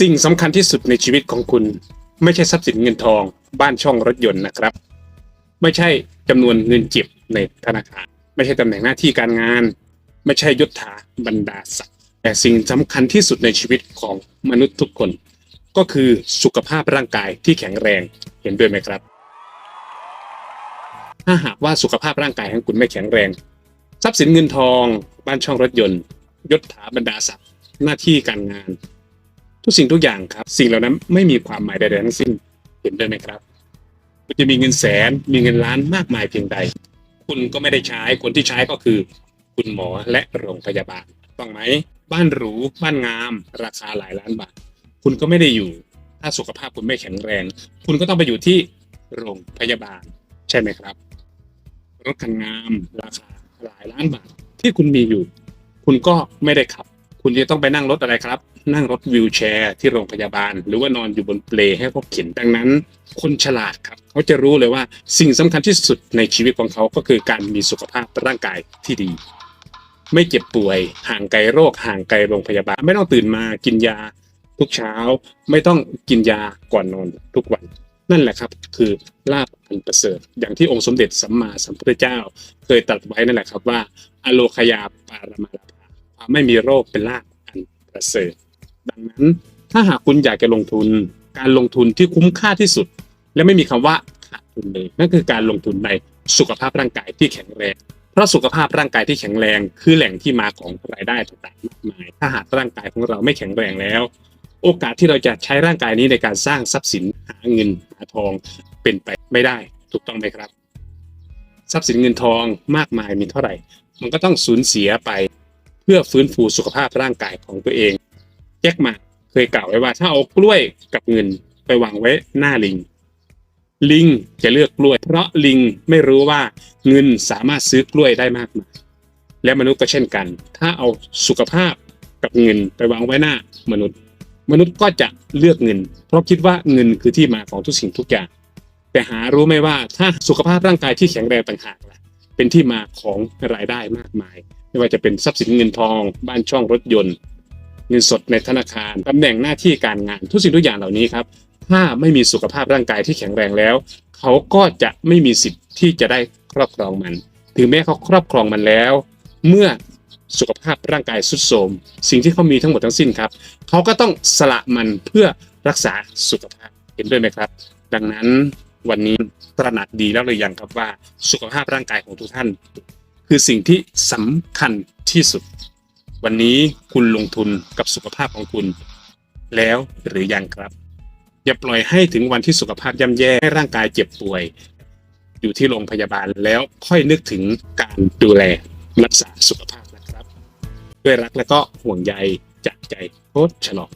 สิ่งสำคัญที่สุดในชีวิตของคุณ ไม่ใช่ทรัพย์สินเงินทอง บ้านช่องรถยนต์นะครับ ไม่ใช่จำนวนเงินเก็บในธนาคาร ไม่ใช่ตำแหน่งหน้าที่การงาน ไม่ใช่ยศถาบรรดาศักดิ์แต่สิ่งสำคัญที่สุดในชีวิตของมนุษย์ทุกคน ก็คือสุขภาพร่างกายที่แข็งแรงเห็นด้วยไหมครับ ถ้าหากว่าสุขภาพร่างกายของคุณไม่แข็งแรง ทรัพย์สินเงินทอง บ้านช่องรถยนต์ ยศถาบรรดาศักดิ์หน้าที่การงาน ทุกสิ่งทุกอย่างครับ สิ่งเหล่านั้นไม่มีความหมายใดๆทั้งสิ้นเห็นด้วยไหมครับคุณจะมีเงินแสนมีเงินล้านมากมายเพียงใด คุณก็ไม่ได้ใช้คนที่ใช้ก็คือ คุณหมอและโรงพยาบาลต้องไหมบ้านหรูบ้านงาม ราคาหลายล้านบาท คุณก็ไม่ได้อยู่ ถ้าสุขภาพคุณไม่แข็งแรง คุณก็ต้องไปอยู่ที่โรงพยาบาล ใช่ไหมครับ รถคันงาม ราคาหลายล้านบาท ที่คุณมีอยู่ คุณก็ไม่ได้ขับ คุณจะต้องไปนั่งรถอะไรครับ นั่งรถวิวแชร์ที่โรงพยาบาล หรือว่านอนอยู่บนเปลให้เขาเข็นดังนั้น คนฉลาดครับเขาจะรู้เลยว่าสิ่งสำคัญที่สุดในชีวิตของเขาก็คือการมีสุขภาพร่างกายที่ดี ไม่เจ็บป่วย ห่างไกลโรค ห่างไกลโรงพยาบาล ไม่ต้องตื่นมากินยาทุกเช้า ไม่ต้องกินยาก่อนนอนทุกวัน นั่นแหละครับคือลาภอันประเสริฐอย่างที่องค์สมเด็จสัมมาสัมพุทธเจ้า เคยตรัสไว้นั่นแหละครับว่า อโลคยาปารมาลาภาความไม่มีโรคเป็นลาภอันประเสริฐ ดังนั้น ถ้าหากคุณอยากจะลงทุน การลงทุนที่คุ้มค่าที่สุด และไม่มีคำว่าขาดทุนเลยนั่นคือการลงทุนในสุขภาพร่างกายที่แข็งแรง เพราะสุขภาพร่างกายที่แข็งแรง คือแหล่งที่มาของรายได้ต่างๆมากมาย ถ้าหากร่างกายของเราไม่แข็งแรงแล้ว โอกาสที่เราจะใช้ร่างกายนี้ในการสร้างทรัพย์สินหาเงินหาทองเป็นไปไม่ได้ ถูกต้องไหมครับ ทรัพย์สินเงินทองมากมายมีเท่าไหร่ มันก็ต้องสูญเสียไปเพื่อฟื้นฟูสุขภาพร่างกายของตัวเอง จ็คมาเคยกล่าวไว้ว่า ถ้าเอากล้วยกับเงินไปวางไว้หน้าลิง ลิงจะเลือกกล้วย เพราะลิงไม่รู้ว่าเงินสามารถซื้อกล้วยได้มากมายและมนุษย์ก็เช่นกัน ถ้าเอาสุขภาพกับเงินไปวางไว้หน้ามนุษย์ มนุษย์ก็จะเลือกเงิน เพราะคิดว่าเงินคือที่มาของทุกสิ่งทุกอย่าง แต่หารู้ไหมว่าถ้าสุขภาพร่างกายที่แข็งแรงต่างหากล่ะเป็นที่มาของรายได้มากมาย ไม่ว่าจะเป็นทรัพย์สินเงินทอง บ้านช่องรถยนต์ เงินสดในธนาคารตำแหน่งหน้าที่การงานทุกสิ่งทุกอย่างเหล่านี้ครับ ถ้าไม่มีสุขภาพร่างกายที่แข็งแรงแล้ว เขาก็จะไม่มีสิทธิ์ที่จะได้ครอบครองมัน ถึงแม้เขาครอบครองมันแล้ว เมื่อสุขภาพร่างกายสุดโทรมสิ่งที่เขามีทั้งหมดทั้งสิ้นครับ เขาก็ต้องสละมันเพื่อรักษาสุขภาพเห็นด้วยไหมครับ ดังนั้นวันนี้ตระหนักดีแล้วหรือยังครับว่าสุขภาพร่างกายของทุกท่าน คือสิ่งที่สำคัญที่สุด วันนี้คุณลงทุนกับสุขภาพของคุณ แล้วหรือยังครับ อย่าปล่อยให้ถึงวันที่สุขภาพย่ำแย่ให้ร่างกายเจ็บป่วย อยู่ที่โรงพยาบาลแล้วค่อยนึกถึงการดูแลรักษาสุขภาพนะครับ ด้วยรักและก็ห่วงใยจากใจโคตรฉลอง